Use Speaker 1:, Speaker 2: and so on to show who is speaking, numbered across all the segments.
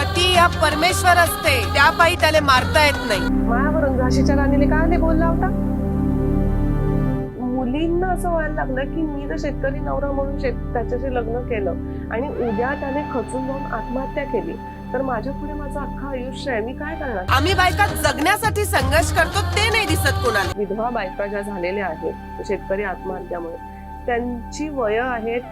Speaker 1: पती हा परमेश्वर असते त्या पायी त्याला मारता येत नाही.
Speaker 2: मायावरून झाशीच्या राणीने काय नाही बोलला होता? मुलींना असं व्हायला लागलं की मी जर शेतकरी नवरा म्हणून शेत त्याच्याशी लग्न केलं आणि उद्या त्याने खचून जाऊन आत्महत्या केली तर माझ्या पुढे माझं अख्खं आयुष्य आहे. मी काय करणार?
Speaker 1: आम्ही बायका जगण्यासाठी संघर्ष करतो ते नाही दिसत कोणाला.
Speaker 2: विधवा बायका ज्या झालेल्या आहेत शेतकरी आत्महत्यामुळे त्यांची वय आहेत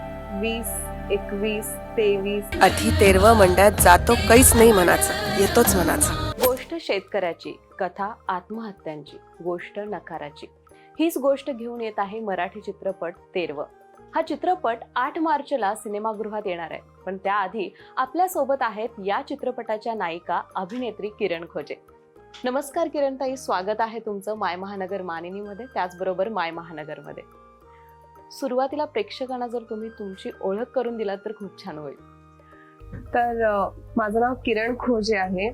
Speaker 2: वीस एकवीस तेवीस.
Speaker 1: अठी तेरव मंडळात जातो काहीच नाही मनाचा येतोच मनाचा
Speaker 3: गोष्ट शेतकऱ्याची कथा आत्महत्यांची गोष्ट नकाराची. हीच गोष्ट घेऊन येत आहे मराठी चित्रपट तेरव. हा चित्रपट आठ मार्चला सिनेमागृहात येणार आहे पण त्याआधी आपल्यासोबत आहेत या चित्रपटाच्या नायिका अभिनेत्री किरण खोजे. नमस्कार किरण ताई स्वागत आहे तुमचं माय महानगर मानिनीमध्ये त्याचबरोबर माय महानगरमध्ये. सुरुवातीला प्रेक्षकांना जर तुम्ही तुमची ओळख करून दिलात तर खूप छान होईल.
Speaker 2: तर माझं नाव किरण खोजे आहे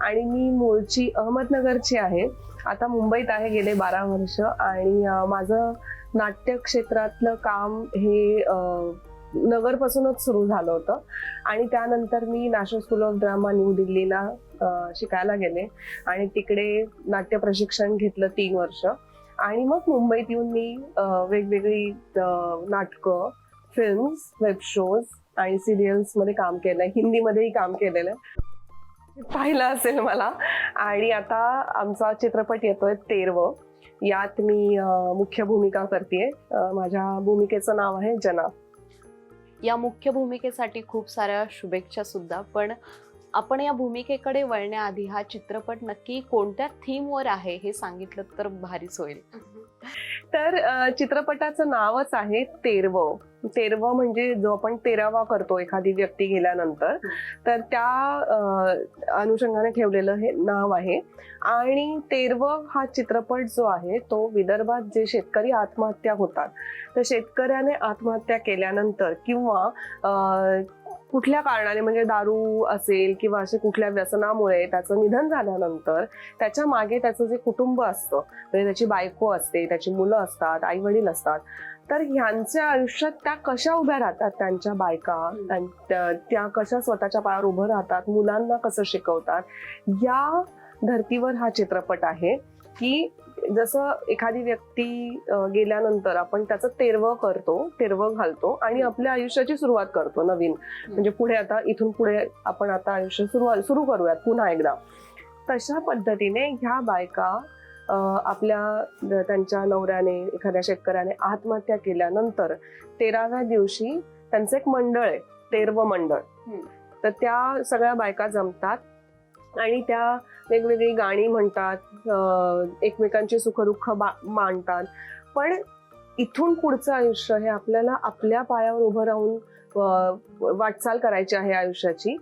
Speaker 2: आणि मी मूळची अहमदनगरची आहे. आता मुंबईत आहे गेले बारा वर्ष आणि माझं नाट्य क्षेत्रातलं काम हे नगरपासूनच सुरू झालं होतं. आणि त्यानंतर मी national school of drama new दिल्लीला शिकायला गेले आणि तिकडे नाट्य प्रशिक्षण घेतलं तीन वर्ष. आणि मग मुंबईत येऊन मी वेगवेगळी नाटकं फिल्म्स वेब शोज आणि सिरियल्समध्ये काम केलंय. हिंदीमध्येही काम केलेलं आहे. पाहिलं असेल मला. आणि आता आमचा चित्रपट येतोय तेरव. यात मी मुख्य भूमिका करते माझ्या भूमिकेचं नाव आहे जना.
Speaker 3: या मुख्य भूमिकेसाठी खूप साऱ्या शुभेच्छा सुद्धा. पण आपण या भूमिकेकडे वळण्याआधी हा चित्रपट नक्की कोणत्या थीमवर आहे हे सांगितलं तर भारीच होईल.
Speaker 2: तर चित्रपटाचं नावच आहे तेरव. तेरव म्हणजे जो आपण तेरावा करतो एखादी व्यक्ती गेल्यानंतर तर त्या अनुषंगाने ठेवलेलं हे नाव आहे. आणि तेरव हा चित्रपट जो आहे तो विदर्भात जे शेतकरी आत्महत्या होतात तर शेतकऱ्याने आत्महत्या केल्यानंतर किंवा कुठल्या कारणाने म्हणजे दारू असेल किंवा असे कुठल्या व्यसनामुळे त्याचं निधन झाल्यानंतर त्याच्यामागे त्याचं जे कुटुंब असतं म्हणजे त्याची बायको असते त्याची मुलं असतात आई वडील असतात तर ह्यांच्या आयुष्यात त्या कशा उभ्या राहतात त्यांच्या बायका? त्यां- कशा स्वतःच्या पायावर उभं राहतात? मुलांना कसं शिकवतात? या धर्तीवर हा चित्रपट आहे की जसं एखादी व्यक्ती गेल्यानंतर आपण त्याचं तेरवं करतो तेरवं घालतो आणि आपल्या आयुष्याची सुरुवात करतो नवीन. म्हणजे पुढे आता इथून पुढे आपण आता आयुष्य सुरुवात सुरू करूयात पुन्हा एकदा. तशा पद्धतीने ह्या बायका आपल्या त्यांच्या नवऱ्याने एखाद्या शेतकऱ्याने आत्महत्या केल्यानंतर तेराव्या दिवशी त्यांचं एक मंडळ आहे तेरव मंडळ. तर त्या सगळ्या बायका जमतात. आणि त्या वेगवेगळी गाणी म्हणतात एकमेकांची सुखदुःख बा- मांडतात पण इथून पुढचं आयुष्य हे आपल्याला आपल्या पायावर उभं राहून वाटचाल करायची आहे आयुष्याची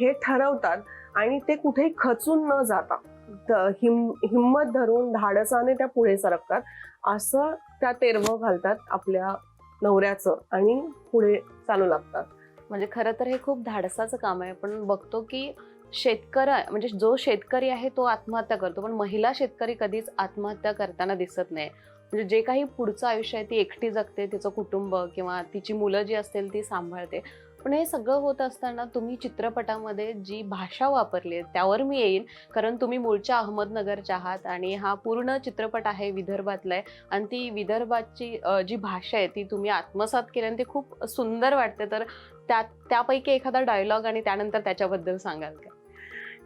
Speaker 2: हे ठरवतात. आणि ते कुठेही खचून न जाता हिम हिंमत धरून धाडसाने त्या पुढे सरकतात. असं त्या तेरवं घालतात आपल्या नवऱ्याचं आणि पुढे चालू लागतात.
Speaker 3: म्हणजे खरं तर हे खूप धाडसाचं काम आहे. पण बघतो की शेतकरी म्हणजे जो शेतकरी आहे तो आत्महत्या करतो. पण महिला शेतकरी कधीच आत्महत्या करताना दिसत नाही. म्हणजे जे काही पुढचं आयुष्य आहे ती एकटी जगते तिचं कुटुंब किंवा तिची मुलं जी असतील ती सांभाळते. पण हे सगळं होत असताना तुम्ही चित्रपटामध्ये जी भाषा वापरली आहे त्यावर मी येईन. कारण तुम्ही मूळच्या अहमदनगरच्या आहात आणि हा पूर्ण चित्रपट आहे विदर्भातला आहे. आणि ती विदर्भाची जी भाषा आहे ती तुम्ही आत्मसात केली आणि ती खूप सुंदर वाटते. तर त्या त्यापैकी एखादा डायलॉग आणि त्यानंतर त्याच्याबद्दल सांगाल का?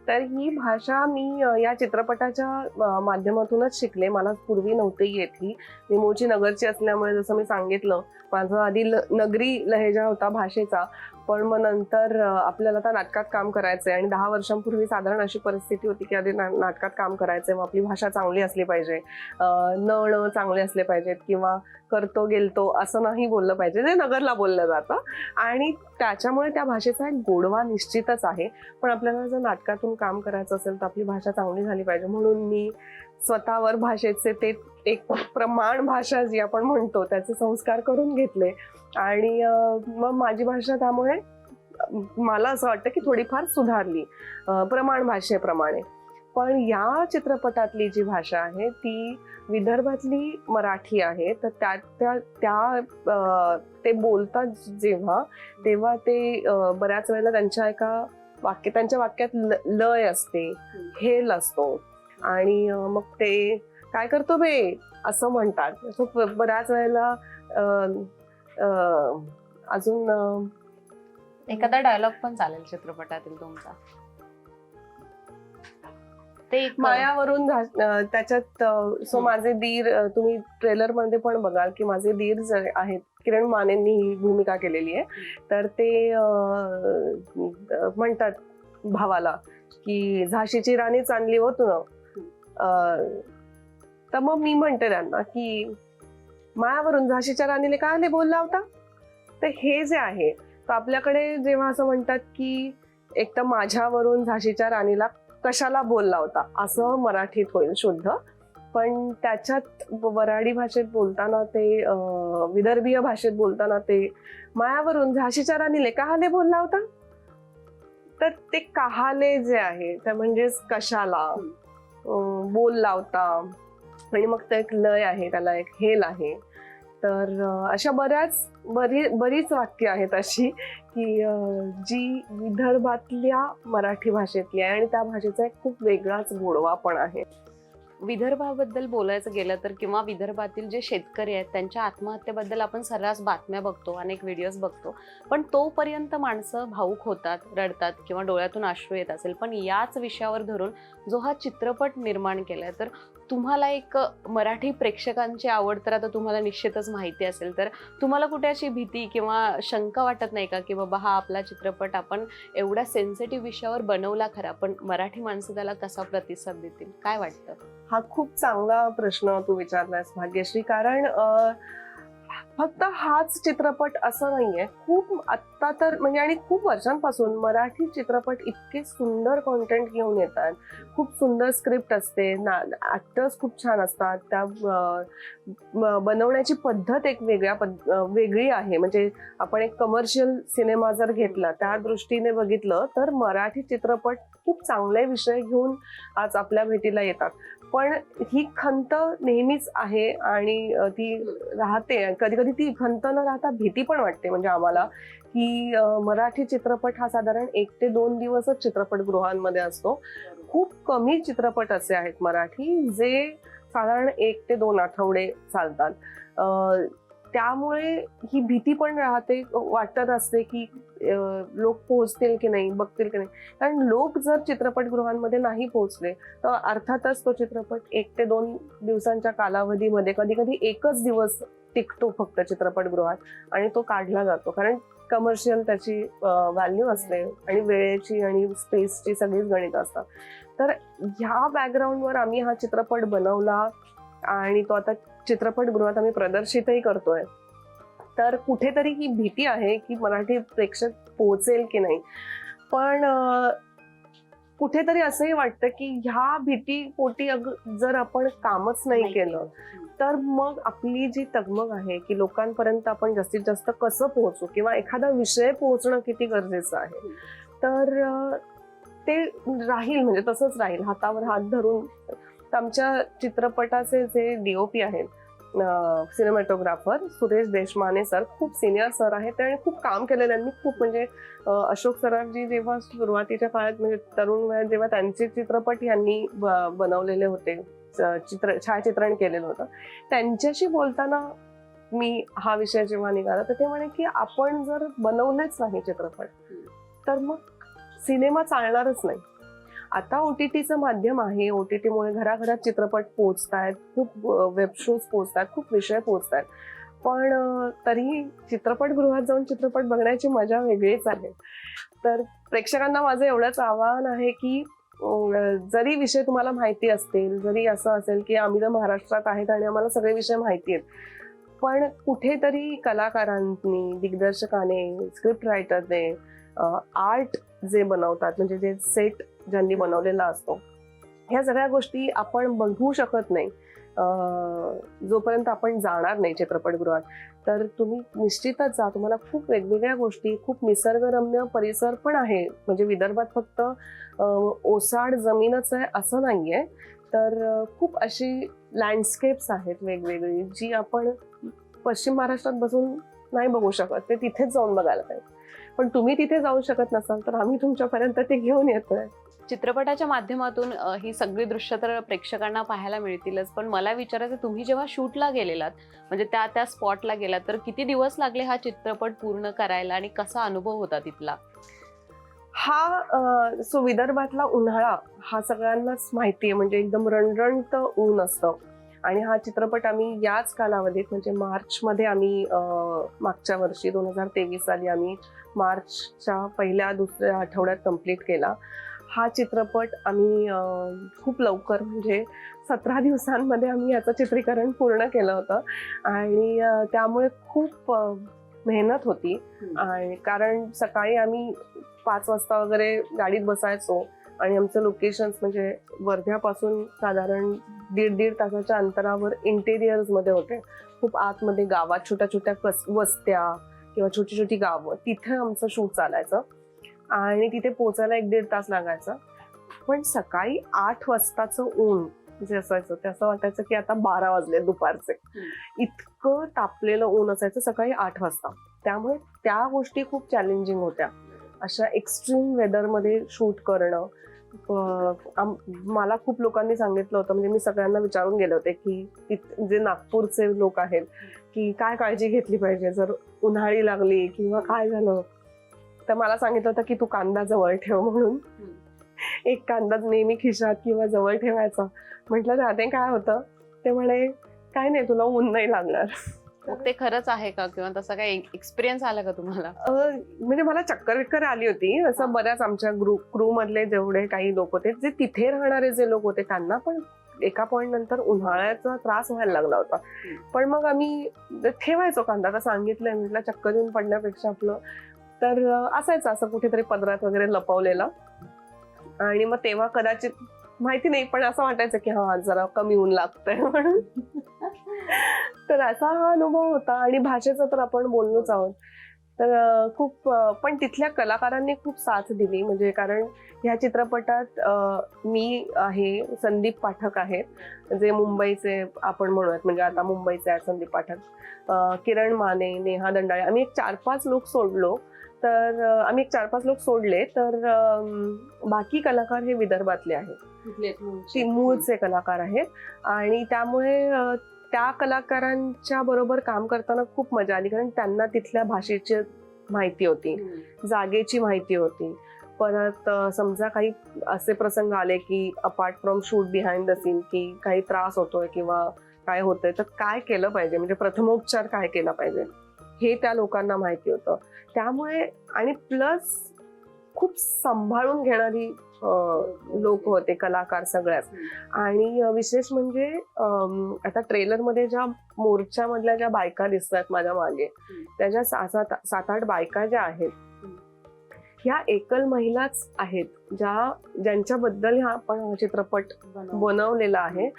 Speaker 2: तर ही भाषा मी या चित्रपटाच्या माध्यमातूनच शिकले. मला पूर्वी नव्हती येत ही मी मूळची नगरची असल्यामुळे जसं मी सांगितलं माझा आधी ल- नगरी लहेजा होता भाषेचा. पण मग नंतर आपल्याला आता नाटकात काम करायचंय आणि दहा वर्षांपूर्वी साधारण अशी परिस्थिती होती की आधी ना- नाटकात काम करायचंय मग आपली भाषा चांगली असली पाहिजे. अ, न ण चांगले असले पाहिजेत किंवा करतो गेलतो असं नाही बोललं पाहिजे जे नगरला बोललं जातं. आणि त्याच्यामुळे त्या भाषेचा एक गोडवा निश्चितच आहे. पण आपल्याला जर नाटकातून काम करायचं असेल तर आपली भाषा चांगली झाली पाहिजे. म्हणून मी स्वतःवर भाषेचे ते एक प्रमाण भाषा जी आपण म्हणतो त्याचे संस्कार करून घेतले. आणि मग माझी भाषा त्यामुळे मला असं वाटतं की थोडीफार सुधारली प्रमाण भाषेप्रमाणे. पण या चित्रपटातली जी भाषा आहे ती विदर्भातली मराठी आहे. तर त्या त्या त्या ते बोलतात जेव्हा तेव्हा ते बऱ्याच वेळेला त्यांच्या एका वाक्य त्यांच्या वाक्यात लय असते हेल असतो. आणि मग ते काय करतो बे? असं म्हणतात. बऱ्याच वेळेला अजून
Speaker 3: एखादा डायलॉग पण चालेल चित्रपटातील तुमचा. ते एक
Speaker 2: मायावरून त्याच्यात सो. माझे दीर तुम्ही ट्रेलरमध्ये पण बघाल की माझे दीर जे आहेत किरण मानेंनी ही भूमिका केलेली आहे. तर ते म्हणतात भावाला की झाशीची राणीच आणली हो तू तर मग मी म्हणते त्यांना की मायावरून झाशीच्या राणीने काय आले बोलला होता तर हे जे आहे तर आपल्याकडे जेव्हा असं म्हणतात की एक तर माझ्यावरून झाशीच्या राणीला कशाला बोलला होता असं मराठीत होईल शुद्ध. पण त्याच्यात वराडी भाषेत बोलताना ते विदर्भीय भाषेत बोलताना ते मायावरून झाशीच्या राणीले कहाले बोलला होता तर ते कहाले जे आहे ते म्हणजेच कशाला? बोल लावता. आणि मग ते एक लय आहे त्याला एक हेल आहे. तर अशा बऱ्याच बरी बरीच वाक्य आहेत अशी की जी विदर्भातल्या मराठी भाषेतली आहे आणि त्या भाषेचा एक खूप वेगळाच गोडवा पण आहे.
Speaker 3: विदर्भाबद्दल बोलायचं गेलं तर किंवा विदर्भातील जे शेतकरी आहेत त्यांच्या आत्महत्येबद्दल आपण सर्रास बातम्या बघतो अनेक व्हिडिओज बघतो. पण तोपर्यंत माणसं भाऊक होतात रडतात किंवा डोळ्यातून अश्रू येत असेल. पण याच विषयावर धरून जो हा चित्रपट निर्माण केलाय तर तुम्हाला एक मराठी प्रेक्षकांची आवड तर आता तुम्हाला निश्चितच माहिती असेल तर तुम्हाला कुठे अशी भीती किंवा शंका वाटत नाही का की बाबा हा आपला चित्रपट आपण एवढ्या सेन्सिटिव्ह विषयावर बनवला खरा पण मराठी माणसं त्याला कसा प्रतिसाद देतील? काय वाटतं?
Speaker 2: हा खूप चांगला प्रश्न तू विचारलास भाग्यश्री. कारण फक्त हाच चित्रपट असं नाहीये. खूप आत्ता तर म्हणजे आणि खूप वर्षांपासून मराठी चित्रपट इतके सुंदर कॉन्टेंट घेऊन येतात. खूप सुंदर स्क्रिप्ट असते. ना ॲक्टर्स खूप छान असतात. त्या बनवण्याची पद्धत एक वेगळ्या पद्ध वेगळी आहे. म्हणजे आपण एक कमर्शियल सिनेमा जर घेतला त्या दृष्टीने बघितलं तर मराठी चित्रपट खूप चांगले विषय घेऊन आज आपल्या भेटीला येतात. पण ही खंत नेहमीच आहे आणि ती राहते. कधी कधी ती खंत न राहता भीती पण वाटते म्हणजे आम्हाला की मराठी चित्रपट हा साधारण एक ते दोन दिवसच चित्रपटगृहांमध्ये असतो. खूप कमी चित्रपट असे आहेत मराठी जे साधारण एक ते दोन आठवडे चालतात. त्यामुळे ही भीती पण राहते वाटत असते की लोक पोहोचतील की नाही बघतील की नाही. कारण लोक जर चित्रपटगृहांमध्ये नाही पोहोचले तर अर्थातच तो चित्रपट एक ते दोन दिवसांच्या कालावधीमध्ये कधी कधी एकच दिवस टिकतो फक्त चित्रपटगृहात आणि तो काढला जातो. कारण कमर्शियल त्याची व्हॅल्यू असते आणि वेळेची आणि स्पेसची सगळीच गणित असतात. तर ह्या बॅकग्राऊंडवर आम्ही हा चित्रपट बनवला आणि तो आता चित्रपटगृहात आम्ही प्रदर्शितही करतोय. तर कुठेतरी ही भीती आहे की मराठी प्रेक्षक पोहोचेल की नाही. पण कुठेतरी असंही वाटतं की ह्या भीती पोटी अग जर आपण कामच नाही केलं तर मग आपली जी तगमग आहे की लोकांपर्यंत आपण जास्तीत जास्त कसं पोहोचू किंवा एखादा विषय पोहोचणं किती गरजेचं आहे तर ते राहील म्हणजे तसंच राहील. हातावर हात धरून आमच्या चित्रपटाचे जे डीओपी आहेत सिनेमॅटोग्राफर सुरेश देशमाने सर खूप सिनियर सर आहेत आणि खूप काम केलेलं त्यांनी खूप म्हणजे अशोक सरांजी जेव्हा सुरुवातीच्या काळात म्हणजे तरुण वयात जेव्हा त्यांचे चित्रपट यांनी बनवलेले होते चित्र छायाचित्रण केलेलं होतं त्यांच्याशी बोलताना मी हा विषय जेव्हा निघाला तर ते म्हणे की आपण जर बनवलेच नाही चित्रपट तर मग सिनेमा चालणारच नाही. आता ओ टी टीचं माध्यम आहे. ओ टी टीमुळे घराघरात चित्रपट पोहोचतायत खूप वेब शोज आहेत खूप विषय पोहोचतात पण तरीही चित्रपटगृहात जाऊन चित्रपट बघण्याची मजा वेगळीच आहे. तर प्रेक्षकांना माझं एवढंच आवाहन आहे की जरी विषय तुम्हाला माहिती असतील जरी असं असेल की आम्ही तर महाराष्ट्रात आहेत आणि आम्हाला सगळे विषय माहिती आहेत पण कुठेतरी कलाकारांनी दिग्दर्शकाने स्क्रिप्ट रायटरने आर्ट जे बनवतात म्हणजे जे सेट ज्यांनी बनवलेला असतो. ह्या सगळ्या गोष्टी आपण बघू शकत नाही. जोपर्यंत आपण जाणार नाही चित्रपटगृहात तर तुम्ही निश्चितच जा. तुम्हाला खूप वेगवेगळ्या गोष्टी खूप निसर्गरम्य परिसर पण आहे. म्हणजे विदर्भात फक्त ओसाड जमीनच आहे असं नाहीये. तर खूप अशी लँडस्केप्स आहेत वेगवेगळी जी आपण पश्चिम महाराष्ट्रात बसून नाही बघू शकत. ते तिथेच जाऊन बघायला पाहिजे. पण तुम्ही तिथे जाऊ शकत नसाल तर आम्ही तुमच्यापर्यंत ते घेऊन येतोय.
Speaker 3: चित्रपटाच्या माध्यमातून ही सगळी दृश्य तर प्रेक्षकांना पाहायला मिळतीलच. पण मला विचारायचं तुम्ही जेव्हा शूटला गेलेलात म्हणजे त्या त्या स्पॉटला गेलात तर किती दिवस लागले हा चित्रपट पूर्ण करायला आणि कसा अनुभव होता तिथला?
Speaker 2: हा सो विदर्भातला उन्हाळा हा सगळ्यांनाच माहिती आहे. म्हणजे एकदम रणरणत ऊन असतं. आणि हा चित्रपट आम्ही याच कालावधीत म्हणजे मार्चमध्ये आम्ही मागच्या वर्षी दोन हजार तेवीस साली आम्ही मार्चच्या पहिल्या दुसऱ्या आठवड्यात कंप्लीट केला. हा चित्रपट आम्ही खूप लवकर म्हणजे सतरा दिवसांमध्ये आम्ही याचं चित्रीकरण पूर्ण केलं होतं. आणि त्यामुळे खूप मेहनत होती. आणि कारण सकाळी आम्ही पाच वाजता वगैरे गाडीत बसायचो आणि आमचं लोकेशन्स म्हणजे वर्ध्यापासून साधारण दीड दीड तासाच्या अंतरावर इंटेरियर्समध्ये होते. खूप आतमध्ये गावात छोट्या छोट्या कस वस्त्या किंवा छोटी छोटी गावं तिथे आमचं शूट चालायचं. आणि तिथे पोचायला एक दीड तास लागायचा. पण सकाळी आठ वाजताचं ऊन जे असायचं ते असं वाटायचं की आता बारा वाजले दुपारचे. इतकं तापलेलं ऊन असायचं सकाळी आठ वाजता. त्यामुळे त्या गोष्टी खूप चॅलेंजिंग होत्या. अशा एक्स्ट्रीम वेदरमध्ये शूट करणं मला खूप लोकांनी सांगितलं होतं म्हणजे मी सगळ्यांना विचारून गेले होते की इत- जे नागपूरचे लोक आहेत की काय काळजी घेतली पाहिजे? जर उन्हाळी लागली किंवा काय झालं? तर मला सांगितलं होतं की तू कांदा जवळ ठेव म्हणून. एक कांदा नेहमी खिशात किंवा जवळ ठेवायचा. म्हटलं त्याने काय होतं? ते म्हणे काय नाही तुला ऊन नाही लागणार.
Speaker 3: मग ते खरंच आहे का? किंवा तसा काही एक्सपिरियन्स आला का तुम्हाला?
Speaker 2: म्हणजे मला चक्कर विक्कर आली होती. असं बऱ्याच आमच्या ग्रुप क्रू मधले जेवढे काही लोक होते जे तिथे राहणारे जे लोक होते त्यांना पण एका पॉइंट नंतर उन्हाळ्याचा त्रास व्हायला लागला होता. पण मग आम्ही ठेवायचो कांदा. आता सांगितलंय म्हटलं चक्कर येऊन पडण्यापेक्षा आपलं तर असायचं असं कुठेतरी पदरात वगैरे लपवलेलं. आणि मग तेव्हा कदाचित माहिती नाही पण असं वाटायचं की हा जरा कमी ऊन लागतंय म्हणून. तर असा हा अनुभव होता आणि भाषेचा तर आपण बोललोच आहोत. तर खूप पण तिथल्या कलाकारांनी खूप साथ दिली. म्हणजे कारण ह्या चित्रपटात मी आहे संदीप पाठक आहेत जे मुंबईचे आपण म्हणूयात म्हणजे आता मुंबईचे आहेत संदीप पाठक. किरण माने नेहा दंडाळे. आम्ही एक चार पाच लोक सोडलो. तर आम्ही एक चार पाच लोक सोडले तर बाकी कलाकार हे विदर्भातले आहेत. ती मूळचे कलाकार आहेत. आणि त्यामुळे त्या कलाकारांच्या बरोबर काम करताना खूप मजा आली कारण त्यांना तिथल्या भाषेची माहिती होती. जागेची माहिती होती. परत समजा काही असे प्रसंग आले की apart from shoot behind the scene की काही त्रास होतोय किंवा काय होतंय तर काय केलं पाहिजे? म्हणजे प्रथमोपचार काय केला पाहिजे? हे त्या लोकांना माहिती होतं. त्यामुळे आणि प्लस खूप सांभाळून घेणारी लोक होते कलाकार सगळ्याच. आणि विशेष म्हणजे आता ट्रेलरमध्ये ज्या मोर्चामधल्या ज्या बायका दिसतात माझ्या मागे त्या ज्या सात सात आठ बायका ज्या आहेत ह्या एकल महिलाच आहेत ज्या ज्यांच्याबद्दल हा आपण हा चित्रपट बनवलेला आहे.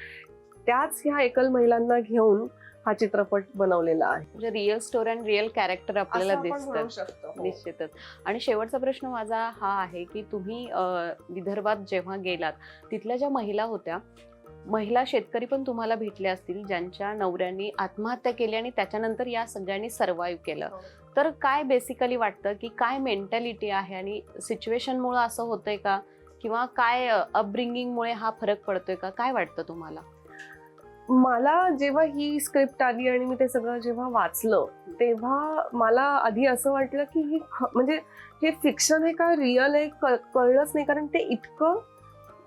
Speaker 2: त्याच ह्या एकल महिलांना घेऊन हा चित्रपट बनवलेला आहे.
Speaker 3: म्हणजे रिअल स्टोरी आणि रिअल कॅरेक्टर आपल्याला
Speaker 2: असं आपण
Speaker 3: दिसतात.
Speaker 2: म्हणू शकतो. हो.
Speaker 3: निश्चितच. आणि शेवटचा प्रश्न माझा हा आहे की तुम्ही अ, विदर्भात जेव्हा गेलात तिथल्या ज्या महिला होत्या महिला शेतकरी पण तुम्हाला भेटले असतील ज्यांच्या नवऱ्यांनी आत्महत्या केली आणि त्याच्यानंतर या सगळ्यांनी सर्व्हाइव्ह केलं.
Speaker 2: हो.
Speaker 3: तर काय बेसिकली वाटतं की काय मेंटॅलिटी आहे आणि सिच्युएशनमुळे असं होतंय का? किंवा काय अपब्रिंगिंगमुळे हा फरक पडतोय का? काय वाटतं तुम्हाला?
Speaker 2: मला जेव्हा ही स्क्रिप्ट आली आणि मी ते सगळं जेव्हा वाचलं तेव्हा मला आधी असं वाटलं की ही म्हणजे हे फिक्शन हे का रिअल आहे क- कळलंच नाही. कारण ते इतकं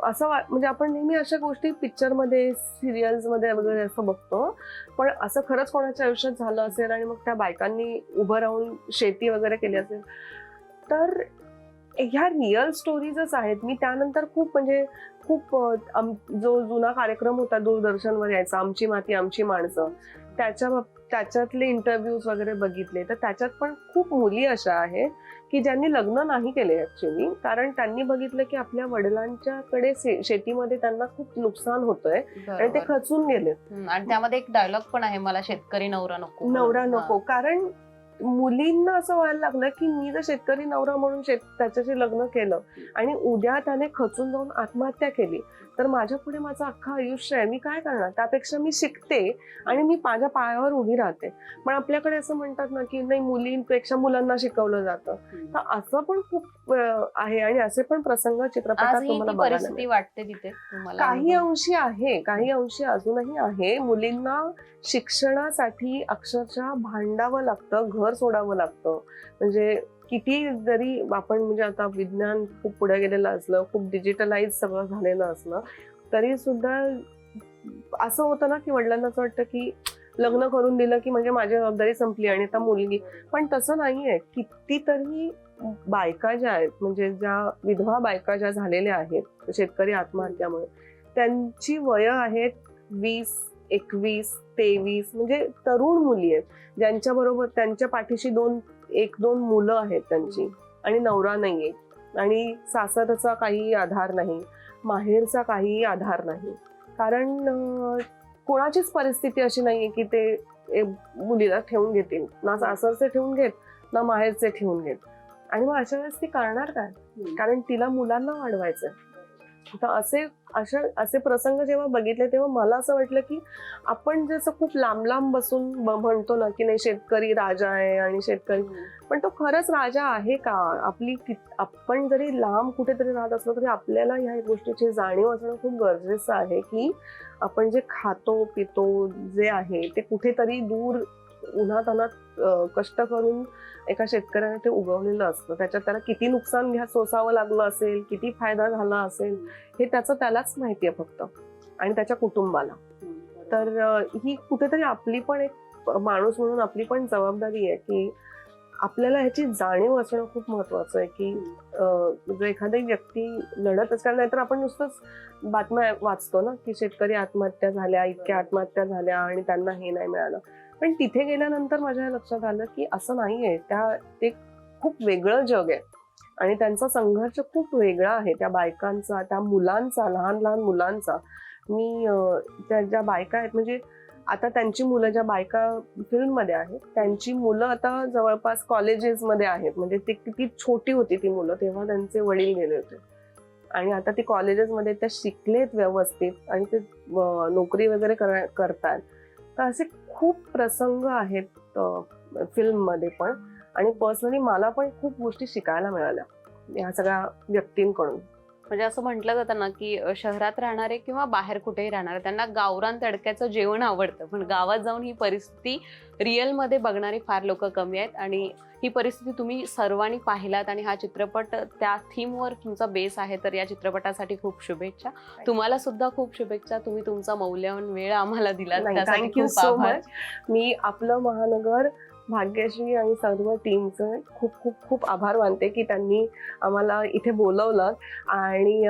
Speaker 2: असं वा- म्हणजे आपण नेहमी अशा गोष्टी पिक्चरमध्ये सिरियल्समध्ये वगैरे असं बघतो. पण असं खरंच कोणाच्या आयुष्यात झालं असेल आणि मग त्या बायकांनी उभं राहून शेती वगैरे केली असेल तर ह्या रिअल स्टोरीजच आहेत. मी त्यानंतर खूप म्हणजे खूप जो जुना कार्यक्रम होता दूरदर्शनवर यायचा आमची माती आमची माणसं त्याच्या त्याच्यातले इंटरव्ह्यूज वगैरे बघितले. तर त्याच्यात पण खूप मुली अशा आहेत की ज्यांनी लग्न नाही केले ऍक्च्युली कारण त्यांनी बघितलं की आपल्या वडिलांच्याकडे शेतीमध्ये त्यांना खूप नुकसान होतंय आणि ते. खचून गेले
Speaker 3: आणि त्यामध्ये एक डायलॉग पण आहे मला शेतकरी नवरा नको.
Speaker 2: नवरा. नको. कारण मुलींना असं व्हायला लागलं की मी जर शेतकरी नवरा म्हणून शेत त्याच्याशी लग्न केलं आणि उद्या त्याने खचून जाऊन आत्महत्या केली तर माझ्या पुढे माझं अख्खं आयुष्य आहे. मी काय करणार? त्यापेक्षा मी शिकते आणि मी माझ्या पायावर उभी राहते. पण आपल्याकडे असं म्हणतात ना की नाही मुलींपेक्षा मुलांना शिकवलं जातं. तर असं पण खूप आहे आणि असे पण प्रसंग चित्रपटात तुम्हाला
Speaker 3: वाटते तिथे
Speaker 2: काही? अंशी आहे काही अंशी अजूनही आहे. मुलींना शिक्षणासाठी अक्षरशः भांडावं लागतं घर सोडावं लागतं. म्हणजे किती जरी आपण म्हणजे आता विज्ञान खूप पुढे गेलेलं असलं खूप डिजिटलाइज सगळं झालेलं असलं तरी सुद्धा असं होतं ना की वडिलांना असं वाटतं की लग्न करून दिलं की म्हणजे माझी जबाबदारी संपली आणि आता मुलगी. पण तसं नाहीये. कितीतरी बायका ज्या आहेत म्हणजे ज्या विधवा बायका ज्या झालेल्या आहेत शेतकरी आत्महत्यामुळे त्यांची वय आहेत वीस एकवीस तेवीस म्हणजे तरुण मुली आहेत. ज्यांच्या बरोबर त्यांच्या पाठीशी दोन एक दोन मुलं आहेत त्यांची आणि नवरा नाहीये. आणि सासरचा काही आधार नाही माहेरचा काही आधार नाही. कारण कोणाचीच परिस्थिती अशी नाहीये की ते मुलीला ठेवून घेतील. ना सासरचे ठेवून घेत ना माहेरचे ठेवून घेत. आणि मग अशा वेळेस ती करणार काय? कारण तिला मुलांना वाढवायचं तर असे अशा असे प्रसंग जेव्हा बघितले तेव्हा मला असं वाटलं की आपण जसं खूप लांब लांब बसून म्हणतो ना की नाही शेतकरी राजा आहे आणि शेतकरी पण तो खरंच राजा आहे का? आपली कि- आपण जरी लांब कुठेतरी राहत असलो तरी आपल्याला ह्या गोष्टीची जाणीव असणं खूप गरजेचं आहे की आपण जे खातो पितो जे आहे ते कुठेतरी दूर उन्हात कष्ट करून एका शेतकऱ्याने ते उगवलेलं असतं. त्याच्यात त्याला किती नुकसान घ्या सोसावं लागलं असेल किती फायदा झाला असेल हे त्याचं त्यालाच माहिती आहे फक्त. आणि त्याच्या कुटुंबाला. तर ही कुठेतरी आपली पण एक माणूस म्हणून आपली पण जबाबदारी आहे की आपल्याला ह्याची जाणीव असणं खूप महत्वाचं आहे की जो एखादी व्यक्ती लढत असेल नाहीतर आपण नुसतंच बातम्या वाचतो ना की शेतकरी आत्महत्या झाल्या इतक्या आत्महत्या झाल्या आणि त्यांना हे नाही मिळालं. पण तिथे गेल्यानंतर माझ्या लक्षात आलं की असं नाहीये. त्या ते खूप वेगळं जग आहे. आणि त्यांचा संघर्ष खूप वेगळा आहे. त्या बायकांचा त्या मुलांचा लहान लहान मुलांचा. मी त्या ज्या बायका आहेत म्हणजे आता त्यांची मुलं ज्या बायका फिल्ममध्ये आहेत त्यांची मुलं आता जवळपास कॉलेजेसमध्ये आहेत. म्हणजे ती किती छोटी होती ती मुलं तेव्हा त्यांचे वडील गेले होते. आणि आता ती कॉलेजेसमध्ये त्या शिकलेत व्यवस्थित आणि ते नोकरी वगैरे करा- करतात तर असे खूप प्रसंग आहेत फिल्ममध्ये पण. आणि पर्सनली मला पण खूप गोष्टी शिकायला मिळाल्या. ह्या सगळ्या व्यक्तींकडून.
Speaker 3: म्हणजे असं म्हटलं जातं ना की शहरात राहणारे किंवा बाहेर कुठेही राहणारे त्यांना गावरान तडक्याचं जेवण आवडतं. पण गावात जाऊन ही परिस्थिती रिअलमध्ये बघणारी फार लोक कमी आहेत आणि ही परिस्थिती तुम्ही सर्वांनी पाहिलात आणि हा चित्रपट त्या थीमवर तुमचा बेस आहे तर या चित्रपटासाठी खूप शुभेच्छा. तुम्हाला सुद्धा खूप शुभेच्छा. तुम्ही तुमचा मौल्यवान वेळ आम्हाला दिला
Speaker 2: थँक्यू सो. मच मी आपलं महानगर भाग्यश्री आणि सर्व टीमचं खूप खूप खूप आभार मानते की त्यांनी आम्हाला इथे बोलवलं. आणि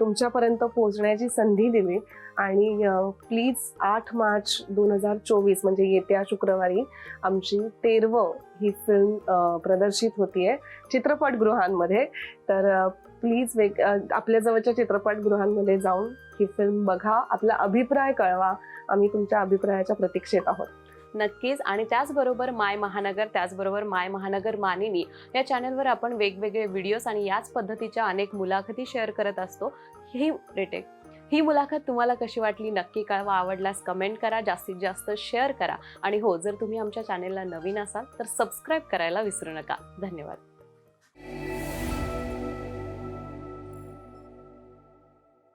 Speaker 2: तुमच्यापर्यंत पोहोचण्याची संधी दिली. आणि प्लीज आठ मार्च दोन हजार चोवीस म्हणजे येत्या शुक्रवारी आमची तेरवं ही फिल्म प्रदर्शित होतीये चित्रपटगृहांमध्ये. तर प्लीज वेग आपल्या जवळच्या चित्रपटगृहांमध्ये जाऊन ही फिल्म बघा. आपला अभिप्राय कळवा. आम्ही तुमच्या अभिप्रायाच्या प्रतीक्षेत आहोत.
Speaker 3: नक्कीच. आणि त्याचबरोबर माय महानगर त्याचबरोबर माय महानगर मानिनी या चॅनलवर आपण वेगवेगळे व्हिडिओज आणि याच पद्धतीच्या अनेक मुलाखती शेअर करत असतो. ही रिटेक ही मुलाखत तुम्हाला कशी वाटली? नक्की कळवा. आवडल्यास कमेंट करा. जास्तीत जास्त शेअर करा. आणि हो जर तुम्ही आमच्या चॅनेलला नवीन असाल तर सबस्क्राईब करायला विसरू नका. धन्यवाद.